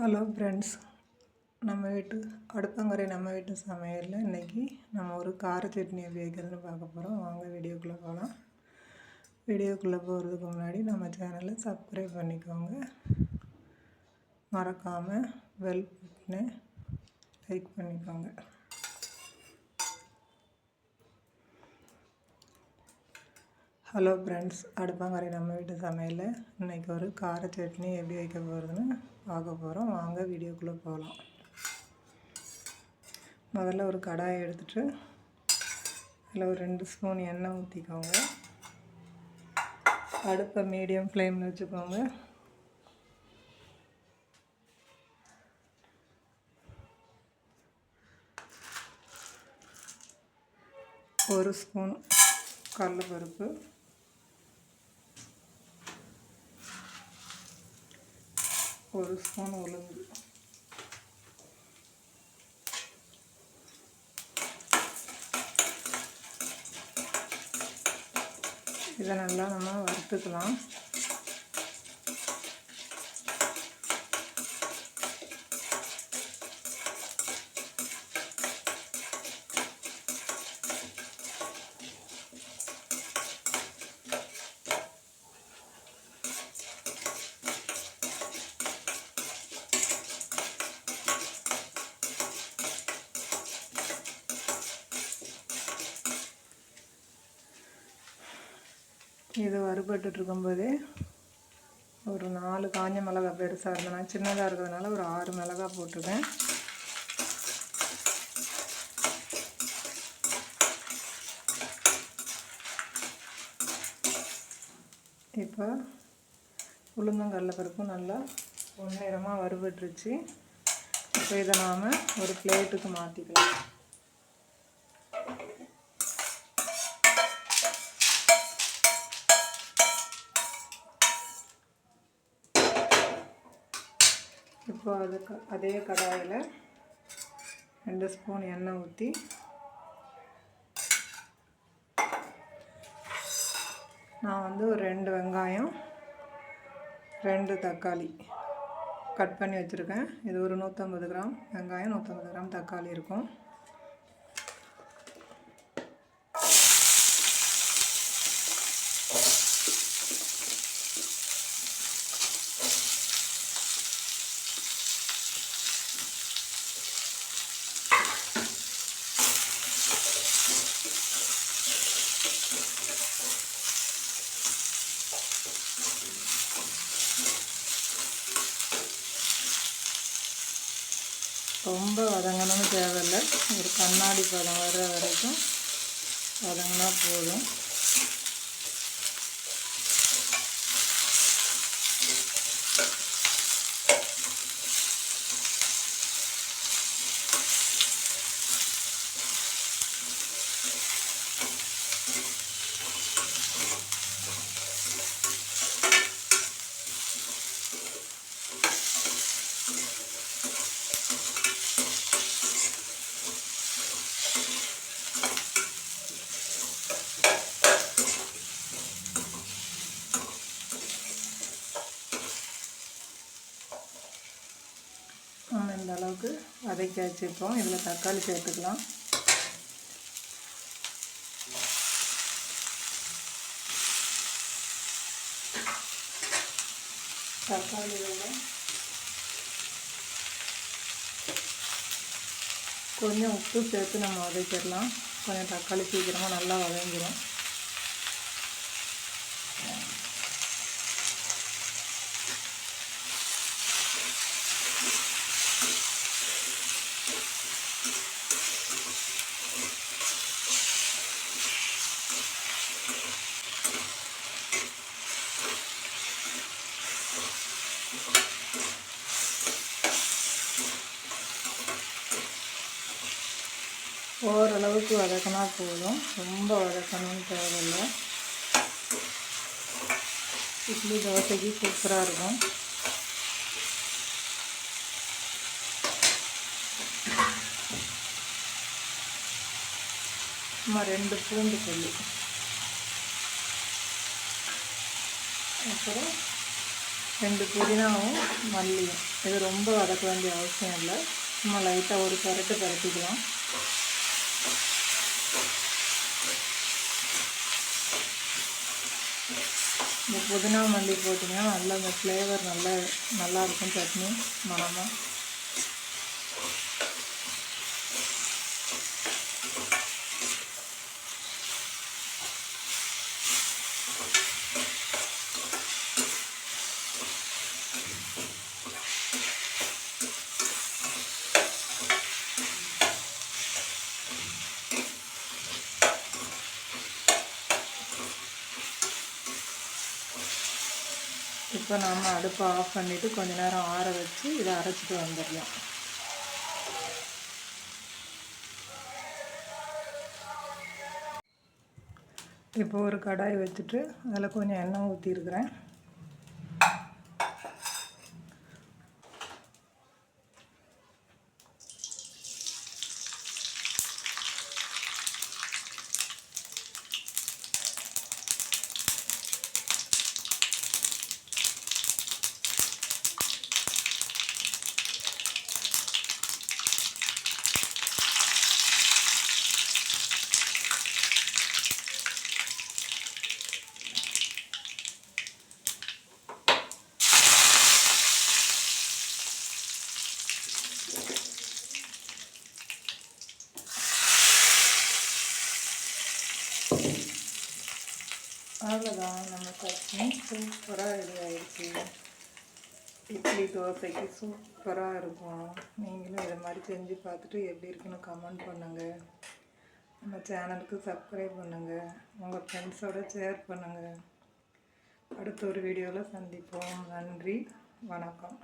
Hello friends நம்ம வீட்டு அடுப்பங்கரை நம்ம வீட்டு சமையலில் இன்றைக்கி நம்ம ஒரு கார சட்னி வைக்கிறதுன்னு பார்க்க போகிறோம் வாங்க வீடியோக்குள்ளே போகலாம் வீடியோக்குள்ளே போகிறதுக்கு முன்னாடி நம்ம சேனலை சப்ஸ்கிரைப் பண்ணிக்கோங்க. மறக்காமல் பெல் பட்டனை லைக் பண்ணிக்கோங்க. ஹலோ ஃப்ரெண்ட்ஸ் அடுப்பாங்கரை நம்ம வீட்டு சமையலில் இன்றைக்கி ஒரு கார சட்னி எப்படி வைக்க போகிறதுன்னு பார்க்க போகிறோம் வாங்க வீடியோக்குள்ளே போகலாம் முதல்ல ஒரு கடாயை எடுத்துகிட்டு அதில் ஒரு ரெண்டு ஸ்பூன் எண்ணெய் ஊற்றிக்கோங்க அடுப்பை மீடியம் ஃப்ளேமில் வச்சுக்கோங்க. ஒரு ஸ்பூன் கடலைப்பருப்பு ஒரு ஸ்பூன் உளுந்து. இதை நல்லா நம்ம வறுத்துக்கலாம். இது வறுபட்டு இருக்கும்போதே ஒரு நாலு காஞ்ச மிளகா பெருசாக இருந்தனா சின்னதாக இருக்கிறதுனால ஒரு ஆறு மிளகா போட்டிருக்கேன். இப்போ உளுந்தங்கடல பருப்பும் நல்லா பொன்னிறமாக வறுபட்டுருச்சு. இப்போ இதை நாம் ஒரு பிளேட்டுக்கு மாற்றிக்கலாம் இப்போ அதுக்கு அதே கடாயில் ரெண்டு ஸ்பூன் எண்ணெய் ஊற்றி நான் வந்து ஒரு ரெண்டு வெங்காயம் ரெண்டு தக்காளி கட் பண்ணி வச்சுருக்கேன். இது ஒரு நூற்றம்பது கிராம் வெங்காயம் நூற்றம்பது கிராம் தக்காளி இருக்கும். ரொம்ப வதங்கணும்னு தேவையில்லை. ஒரு கண்ணாடி பதம் வர்ற வரைக்கும் வதங்கினா போதும் நம்ம இந்த அளவுக்கு வதக்கி வச்சுருக்கோம். இதில் தக்காளி சேர்த்துக்கலாம். தக்காளியோட கொஞ்சம் உப்பு சேர்த்து நம்ம வதக்கிடலாம். கொஞ்சம் தக்காளி சீக்கிரமாக நல்லா வதங்கிடும் அளவுக்கு வதக்கினா போதும். ரொம்ப வதக்கணும்னு தேவையில்லை. இட்லி தோசைக்கு சூப்பராக இருக்கும். சும்மா ரெண்டு பூண்டு கொல்லி அப்புறம் ரெண்டு புதினாவும் மல்லியும். இது ரொம்ப வதக்க வேண்டிய அவசியம் இல்லை. சும்மா லைட்டாக ஒரு பரட்டு பரட்டிக்கலாம் புதினா மல்லி போட்டிங்கன்னா நல்லா அந்த ஃப்ளேவர் நல்லா நல்லா இருக்கும் சட்னி மணமாக இப்போ நம்ம அடுப்பை ஆஃப் பண்ணிவிட்டு கொஞ்ச நேரம் ஆற வச்சு இதை அரைச்சிட்டு வந்துடலாம். இப்போ ஒரு கடாய் வச்சுட்டு அதில் கொஞ்சம் எண்ணெய் ஊற்றிருக்கிறேன் அவ்வளோதான் நம்ம சட்னி சூப்பராக ரெடி ஆகிடுச்சு இட்லி தோசைக்கு சூப்பராக இருக்கும். நீங்களும் இதை மாதிரி செஞ்சு பார்த்துட்டு எப்படி இருக்குன்னு கமெண்ட் பண்ணுங்கள் நம்ம சேனலுக்கு சப்ஸ்கிரைப் பண்ணுங்கள் உங்கள் ஃப்ரெண்ட்ஸோடு ஷேர் பண்ணுங்கள் அடுத்த ஒரு வீடியோவில் சந்திப்போம். நன்றி. வணக்கம்.